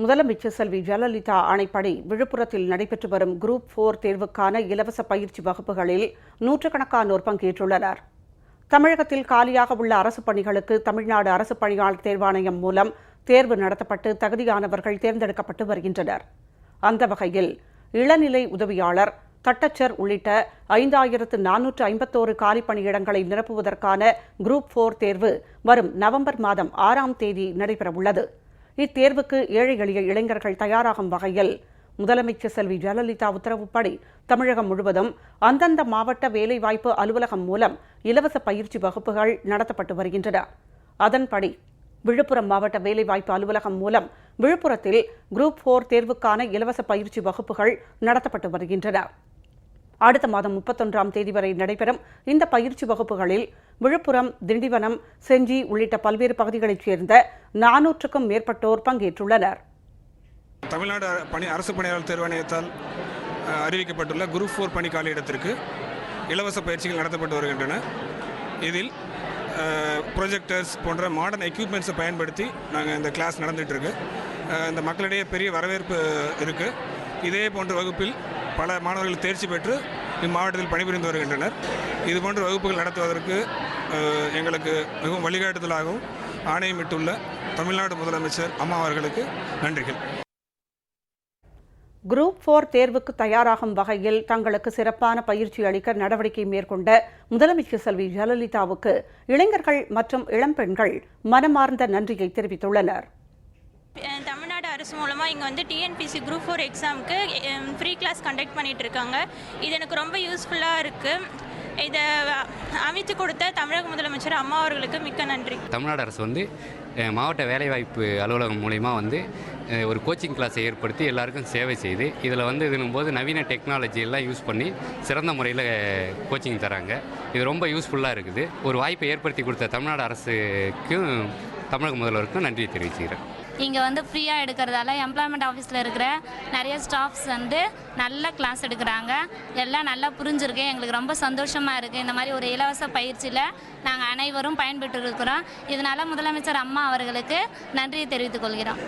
முதலமைச்சர் செல்வி ஜெயலலிதா ஆணைப்படி விழுப்புரத்தில் நடைபெற்று வரும் குரூப் போர் தேர்வுக்கான இலவச பயிற்சி வகுப்புகளில் நூற்றுக்கணக்கானோர் பங்கேற்றுள்ளனர். தமிழகத்தில் காலியாக உள்ள அரசு பணிகளுக்கு தமிழ்நாடு அரசு பணியாளர் தேர்வாணையம் மூலம் தேர்வு நடத்தப்பட்டு தகுதியானவர்கள் தேர்ந்தெடுக்கப்பட்டு வருகின்றனர். அந்த வகையில் இளநிலை உதவியாளர் தட்டச்சர் உள்ளிட்ட ஐந்தாயிரத்து நானூற்று ஐம்பத்தோரு காலி பணியிடங்களை நிரப்புவதற்கான குரூப் போர் தேர்வு வரும் நவம்பர் மாதம் ஆறாம் தேதி நடைபெறவுள்ளது. இத்தேர்வுக்கு ஏழை எளிய இளைஞர்கள் தயாராகும் வகையில் முதலமைச்சர் செல்வி ஜெயலலிதா உத்தரவுப்படி தமிழகம் முழுவதும் அந்தந்த மாவட்ட வேலைவாய்ப்பு அலுவலகம் மூலம் இலவச பயிற்சி வகுப்புகள் நடத்தப்பட்டு வருகின்றன. அதன்படி விழுப்புரம் மாவட்ட வேலைவாய்ப்பு அலுவலகம் மூலம் விழுப்புரத்தில் குரூப் போர் தேர்வுக்கான இலவச பயிற்சி வகுப்புகள் நடத்தப்பட்டு வருகின்றன. அடுத்த மாதம் முப்பத்தொன்றாம் தேதி வரை நடைபெறும் இந்த பயிற்சி வகுப்புகளில் விழுப்புரம் திண்டிவனம் செஞ்சி உள்ளிட்ட பல்வேறு பகுதிகளைச் சேர்ந்த நானூற்றுக்கும் மேற்பட்டோர் பங்கேற்றுள்ளனர். தமிழ்நாடு பணி அரசு பணியாளர் தேர்வாணையத்தால் அறிவிக்கப்பட்டுள்ள குரூப் ஃபோர் பணி காலியிடத்திற்கு இலவச பயிற்சிகள் நடத்தப்பட்டு வருகின்றன. இதில் ப்ரொஜெக்டர்ஸ் போன்ற மாடர்ன் எக்யூப்மெண்ட்ஸை பயன்படுத்தி நாங்கள் இந்த கிளாஸ் நடந்துகிட்ருக்கு இந்த மக்களிடையே பெரிய வரவேற்பு இருக்குது இதே போன்ற வகுப்பில் பல மாணவர்கள் தேர்ச்சி பெற்று இம்மாவட்டத்தில் பணிபுரிந்து வருகின்றனர். இதுபோன்ற வகுப்புகள் நடத்துவதற்கு எங்களுக்கு மிகவும் வழிகாட்டுதலாகவும் ஆணையமிட்டுள்ள தமிழ்நாடு முதலமைச்சர் அம்மா அவர்களுக்கு நன்றிகள். குரூப் போர் தேர்வுக்கு தயாராகும் வகையில் தங்களுக்கு சிறப்பான பயிற்சி அளிக்க நடவடிக்கை மேற்கொண்ட முதலமைச்சர் செல்வி ஜெயலலிதாவுக்கு இளைஞர்கள் மற்றும் இளம்பெண்கள் மனமார்ந்த நன்றியை தெரிவித்துள்ளனர். தமிழ்நாடு அரசு மூலமாக இங்கே வந்து டிஎன்பிசி குரூப் ஃபோர் எக்ஸாமுக்கு ஃப்ரீ கிளாஸ் கண்டக்ட் பண்ணிட்டு இருக்காங்க. இது எனக்கு ரொம்ப யூஸ்ஃபுல்லாக இருக்குது இதை அமைத்து கொடுத்த தமிழக முதலமைச்சர் அம்மா அவர்களுக்கு மிக்க நன்றி. தமிழ்நாடு அரசு வந்து மாவட்ட வேலைவாய்ப்பு அலுவலகம் மூலயமா வந்து ஒரு கோச்சிங் கிளாஸை ஏற்படுத்தி எல்லாருக்கும் சேவை செய்து இதில் வந்து இதுனும்போது நவீன டெக்னாலஜி எல்லாம் யூஸ் பண்ணி சிறந்த முறையில் கோச்சிங் தராங்க. இது ரொம்ப யூஸ்ஃபுல்லாக இருக்குது. ஒரு வாய்ப்பை ஏற்படுத்தி கொடுத்த தமிழ்நாடு அரசுக்கும் தமிழக முதல்வருக்கும் நன்றி தெரிவிச்சுக்கிறேன். இங்கே வந்து ஃப்ரீயாக எடுக்கிறதால எம்ப்ளாய்மெண்ட் ஆஃபீஸில் இருக்கிற நிறைய ஸ்டாஃப்ஸ் வந்து நல்ல கிளாஸ் எடுக்கிறாங்க. எல்லாம் நல்லா புரிஞ்சிருக்கு. எங்களுக்கு ரொம்ப சந்தோஷமாக இருக்குது இந்த மாதிரி ஒரு இலவச பயிற்சியில் நாங்கள் அனைவரும் பயன்பெற்று இருக்கிறோம் இதனால் முதலமைச்சர் அம்மா அவர்களுக்கு நன்றியை தெரிவித்துக் கொள்கிறோம்.